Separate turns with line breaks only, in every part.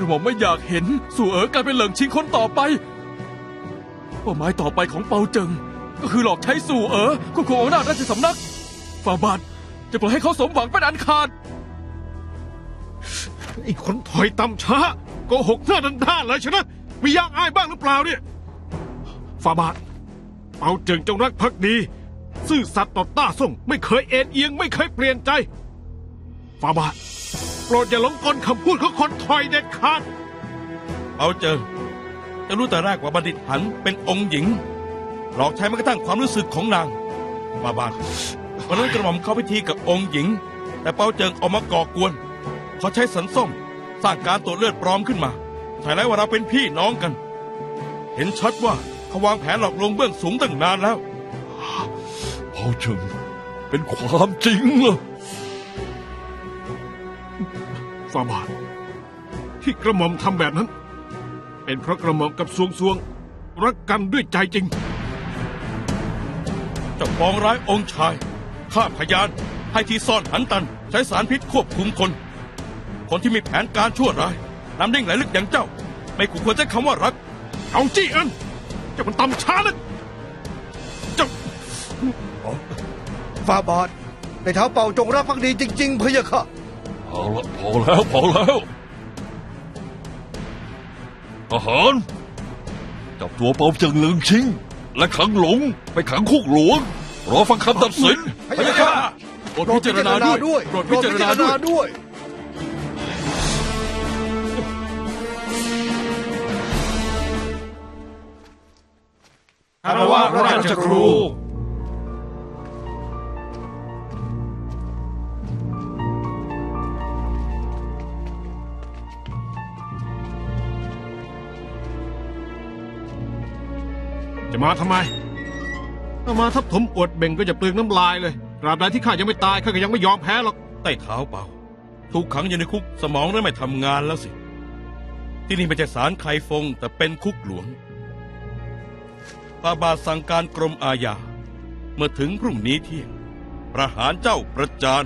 กระหม่อมไม่อยากเห็นสู่เอ๋อกลายเป็นเหลิงชิงคนต่อไปเป้าหมายต่อไปของเปาเจิง ก็คือหลอกใช้สู่เอ๋อควบคุมอำนาจราชสำนักฝ่าบาทจะปล่อยให้เขาสมหวังเป็นอันขาด
ไอ้คนถอยตำช้าโกหกหน้าดันด้านเลยชนะมียางอายบ้างหรือเปล่าเนี่ยฟาบาทเปาเจิงจงรักภักดี ซื่อสัตย์ต่อต้าส่งไม่เคยเอ็นเอียงไม่เคยเปลี่ยนใจฟาบาท ปรดอย่าหลงกลคำพูดของคนถอยเด็ดขาด
เอาเจอจะรู้แต่แรกว่าบัณฑิตหันเป็นองค์หญิง หลอกใช้แม้กระทั่งความรู้สึกของนาง บาบาทวันนั้นกระหม่อมเข้าพิธีกับองค์หญิง แต่เปาเจิงออกมาก่อกวน เขาใช้สันส้มสร้างการตรวจเลือดปลอมขึ้นมาถ่ายแล้วว่าเราเป็นพี่น้องกัน เห็นชัดว่าเขาวางแผนหลอกลวงเบื้องสูงตั้งนานแล้ว
เปาเจิงเป็นความจริงเหรอ
ฟาบาท ที่กระหม่อมทำแบบนั้น เป็นเพราะกระหม่อมกับสวงสวงรักกันด้วยใจจริง
เจะปองร้ายองค์ชายฆ่าพยานให้ที่ซ่อนหันตัน ใช้สารพิษควบคุมคน คนที่มีแผนการชั่วร้ายน้ำนิ่งไหลลึกอย่างเจ้า ไม่คู่ควรใช้คำว่ารัก
เอาจี้เอันเจะมันตำช้านะเจ้า
ฟาบาทในเท้าเป่าจงรักภักดีจริง ๆ พะยะค่ะ
เอาละพอแล้วพอแล้วทหารจับตัวเปาเจิงเหลิงชิง และขังหลงไปขังคุกหลวง รอฟังคำตัดสิน
พะยะค่ะ
โปรดพิจารณาด้วยโปรดพิจารณาด้วย
ด้วย
คารวะพระราชครู จะมาทำไม ถ้ามาทับถมอวดเบ่งก็จะเปลืองน้ำลายเลยตราบใดที่ข้ายังไม่ตายข้าก็ยังไม่ยอมแพ้หรอก
ใต้เท้าเปล่า ถูกขังอยู่ในคุกสมองเริ่มไม่ทำงานแล้วสิ ที่นี่ไม่ใช่ศาลไคฟง แต่เป็นคุกหลวงฟาบาทสั่งการกรมอาญา เมื่อถึงพรุ่งนี้เที่ยง ประหารเจ้าประจาน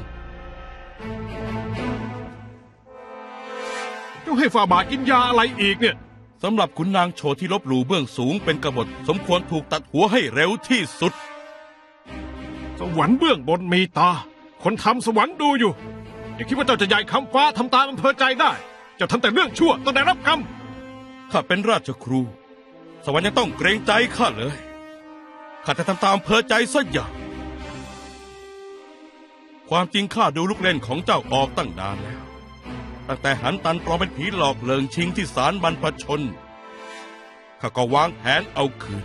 เจ้าให้ฝ่าบาทกินยาอะไรอีกเนี่ย
สำหรับขุนนางโชที่ลบหลู่เบื้องสูงเป็นกบฏสมควรถูกตัดหัวให้เร็วที่สุด
สวรรค์เบื้องบนมีตา คนทำสวรรค์ดูอยู่ อย่าคิดว่าเจ้าจะใหญ่คำฟ้าทำตามอำเภอใจได้ เจ้าทำแต่เรื่องชั่วต้องได้รับกรรม
ข้าเป็นราชครู สวรรค์ยังต้องเกรงใจข้าเลย ข้าจะทำตามอำเภอใจสักอย่าง ความจริงข้าดูลูกเล่นของเจ้าออกตั้งนานแล้ว ตั้งแต่หันตันปลอมเป็นผีหลอกเลิงชิงที่ศาลบรรพชนข้าก็วางแผนเอาคืน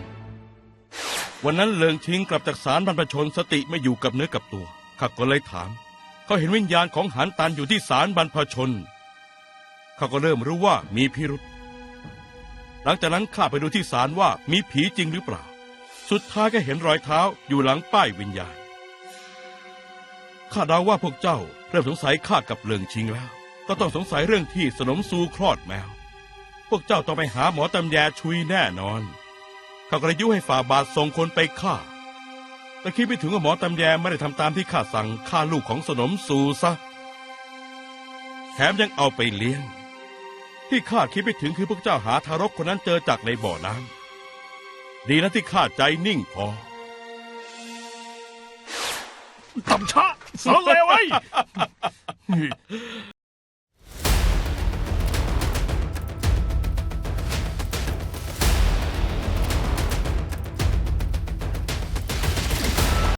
วันนั้นเลิงชิงกลับจากศาลบรรพชนสติไม่อยู่กับเนื้อกับตัวข้าก็เลยถาม เขาเห็นวิญญาณของหันตันอยู่ที่ศาลบรรพชนข้าก็เริ่มรู้ว่ามีพิรุษหลังจากนั้นข้าไปดูที่ศาลว่ามีผีจริงหรือเปล่า สุดท้ายก็เห็นรอยเท้าอยู่หลังป้ายวิญญาณ ข้าเดาว่าพวกเจ้าเริ่มสงสัยข้ากับเลิงชิงแล้ว ก็ต้องสงสัยเรื่องที่สนมซูคลอดแมว พวกเจ้าต้องไปหาหมอตำแยชุยแน่นอนข้าก็เลยยุให้ฝ่าบาทส่งคนไปฆ่า แต่คิดไม่ถึงว่าหมอตำแยไม่ได้ทำตามที่ข้าสั่งฆ่าลูกของสนมซูซะ แถมยังเอาไปเลี้ยง ที่ข้าคิดไม่ถึงคือพวกเจ้าหาทารกคนนั้นเจอจากในบ่อน้ำดีนะที่ข้าใจนิ่งพอ
ตำช้าสารเลวไว้